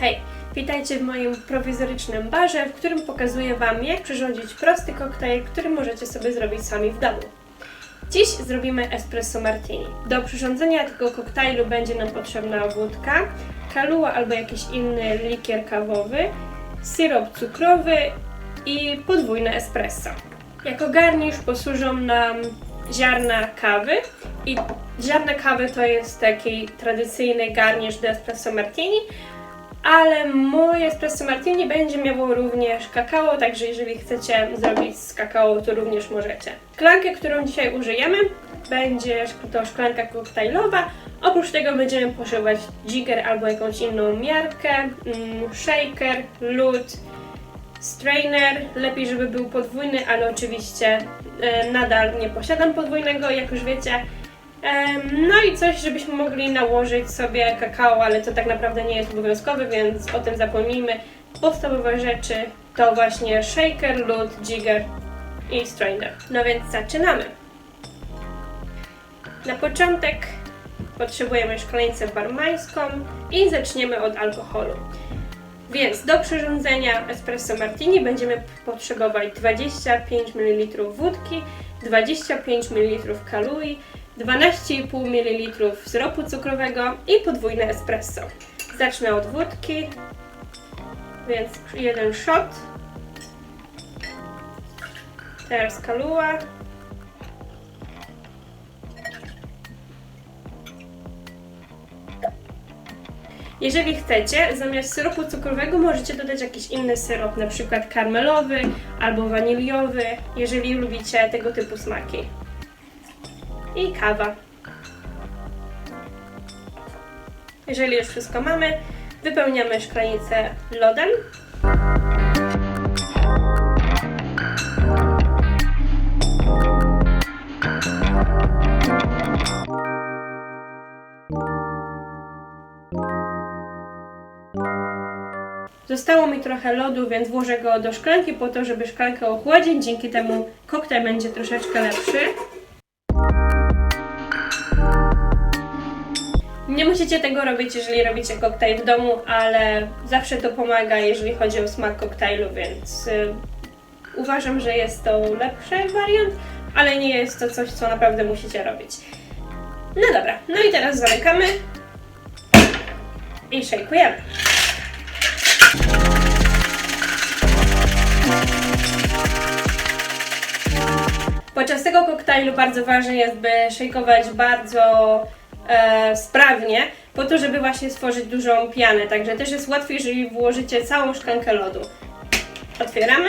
Hej, witajcie w moim prowizorycznym barze, w którym pokazuję Wam, jak przyrządzić prosty koktajl, który możecie sobie zrobić sami w domu. Dziś zrobimy espresso martini. Do przyrządzenia tego koktajlu będzie nam potrzebna wódka, kaluła albo jakiś inny likier kawowy, syrop cukrowy i podwójne espresso. Jako garnisz posłużą nam ziarna kawy i ziarna kawy to jest taki tradycyjny garnisz do espresso martini, ale moje espresso martini będzie miało również kakao, także jeżeli chcecie zrobić z kakao, to również możecie. Szklankę, którą dzisiaj użyjemy, będzie to szklanka koktajlowa. Oprócz tego będziemy pożywać jigger albo jakąś inną miarkę, mm, shaker, lód, strainer. Lepiej, żeby był podwójny, ale oczywiście e, nadal nie posiadam podwójnego, jak już wiecie. No i coś, żebyśmy mogli nałożyć sobie kakao, ale to tak naprawdę nie jest obowiązkowe, więc o tym zapomnijmy. Podstawowe rzeczy to właśnie shaker, lód, jigger i strainer. No więc zaczynamy. Na początek potrzebujemy szklanicę barmańską i zaczniemy od alkoholu. Więc do przyrządzenia espresso martini będziemy potrzebować 25 ml wódki, 25 ml kalui, 12,5 ml syropu cukrowego i podwójne espresso. Zacznę od wódki, więc jeden shot. Teraz kaluła. Jeżeli chcecie, zamiast syropu cukrowego możecie dodać jakiś inny syrop, na przykład karmelowy albo waniliowy, jeżeli lubicie tego typu smaki i kawa. Jeżeli już wszystko mamy, wypełniamy szklanicę lodem. Zostało mi trochę lodu, więc włożę go do szklanki po to, żeby szklankę ochłodzić. Dzięki temu koktajl będzie troszeczkę lepszy. Nie musicie tego robić, jeżeli robicie koktajl w domu, ale zawsze to pomaga, jeżeli chodzi o smak koktajlu, więc y, uważam, że jest to lepszy wariant, ale nie jest to coś, co naprawdę musicie robić. No dobra, no i teraz zamykamy i szejkujemy. Podczas tego koktajlu bardzo ważne jest, by szejkować bardzo e, sprawnie, po to, żeby właśnie stworzyć dużą pianę. Także też jest łatwiej, jeżeli włożycie całą szklankę lodu. Otwieramy.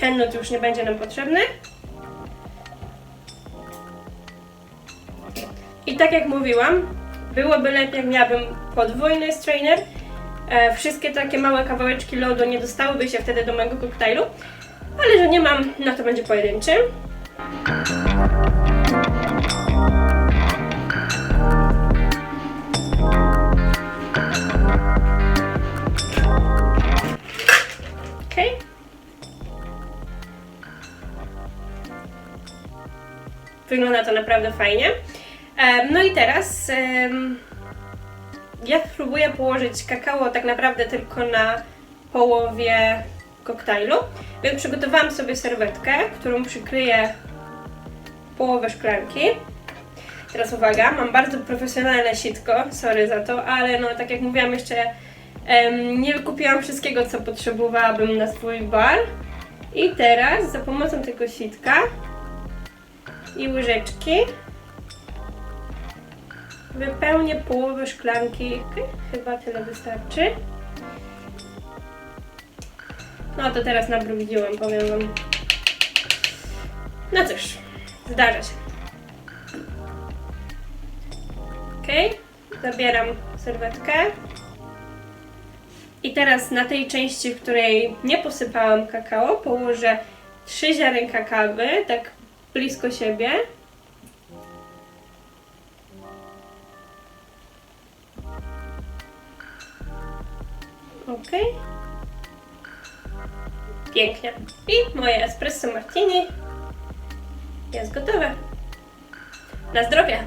Ten lód już nie będzie nam potrzebny. I tak jak mówiłam, byłoby lepiej, jak miałabym podwójny strainer. E, wszystkie takie małe kawałeczki lodu nie dostałyby się wtedy do mojego koktajlu, ale że nie mam, no to będzie pojedynczy. Okej. Wygląda to naprawdę fajnie. No i teraz ja spróbuję położyć kakao tak naprawdę tylko na połowie koktajlu. Więc przygotowałam sobie serwetkę, którą przykryję połowę szklanki. Teraz uwaga, mam bardzo profesjonalne sitko, sorry za to, ale no tak jak mówiłam jeszcze em, nie wykupiłam wszystkiego co potrzebowałabym na swój bar. I teraz za pomocą tego sitka i łyżeczki Wypełnię połowę szklanki. Chyba tyle wystarczy. No to teraz nabrudziłam, powiem wam. No cóż, zdarza się. Okej, zabieram serwetkę. I teraz na tej części, w której nie posypałam kakao, położę trzy ziarenka kawy, tak blisko siebie. Ok. Pięknie. I moje espresso martini jest gotowe. Na zdrowie!